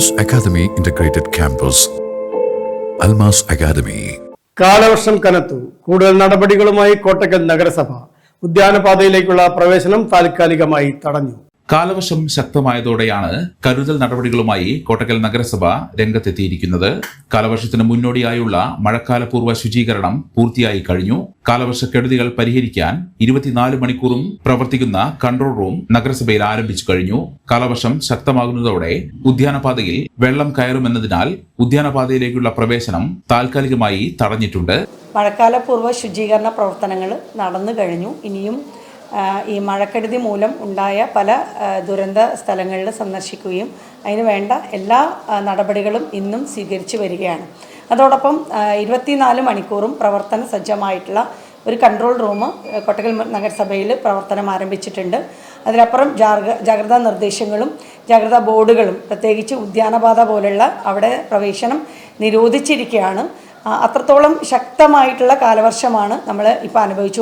Almas academy integrated campus Almas academy കാലവർഷം കനത്തു. കൂടുതൽ നടപടികളുമായി കോട്ടക്കൽ നഗരസഭ. ഉദ്യാനപാതയിലേക്കുള്ള പ്രവേശനം താൽക്കാലികമായി തടഞ്ഞു. കാലവർഷം ശക്തമായതോടെയാണ് കരുതൽ നടപടികളുമായി കോട്ടക്കൽ നഗരസഭ രംഗത്തെത്തിയിരിക്കുന്നത്. കാലവർഷത്തിന് മുന്നോടിയായുള്ള മഴക്കാലപൂർവ ശുചീകരണം പൂർത്തിയായി കഴിഞ്ഞു. കാലവർഷ കെടുതികൾ പരിഹരിക്കാൻ ഇരുപത്തിനാല് മണിക്കൂറും പ്രവർത്തിക്കുന്ന കൺട്രോൾ റൂം നഗരസഭയിൽ ആരംഭിച്ചു കഴിഞ്ഞു. കാലവർഷം ശക്തമാകുന്നതോടെ ഉദ്യാനപാതയിൽ വെള്ളം കയറുമെന്നതിനാൽ ഉദ്യാനപാതയിലേക്കുള്ള പ്രവേശനം താൽക്കാലികമായി തടഞ്ഞിട്ടുണ്ട്. മഴക്കാലപൂർവ ശുചീകരണ പ്രവർത്തനങ്ങൾ നടന്നു കഴിഞ്ഞു. ഇനിയും ഈ മഴക്കെടുതി മൂലം ഉണ്ടായ പല ദുരന്ത സ്ഥലങ്ങളിൽ സന്ദർശിക്കുകയും അതിന് വേണ്ട എല്ലാ നടപടികളും ഇന്നും സ്വീകരിച്ചു വരികയാണ്. അതോടൊപ്പം ഇരുപത്തിനാല് മണിക്കൂറും പ്രവർത്തന സജ്ജമായിട്ടുള്ള ഒരു കൺട്രോൾ റൂം കൊട്ടകൽ നഗരസഭയിൽ പ്രവർത്തനം ആരംഭിച്ചിട്ടുണ്ട്. അതിനപ്പുറം ജാഗ്രത ജാഗ്രതാ നിർദ്ദേശങ്ങളും ജാഗ്രതാ ബോർഡുകളും പ്രത്യേകിച്ച് ഉദ്യാനപാത പോലുള്ള അവിടെ പ്രവേശനം നിരോധിച്ചിരിക്കുകയാണ്. അത്രത്തോളം ശക്തമായിട്ടുള്ള കാലവർഷമാണ് നമ്മൾ ഇപ്പോൾ അനുഭവിച്ചു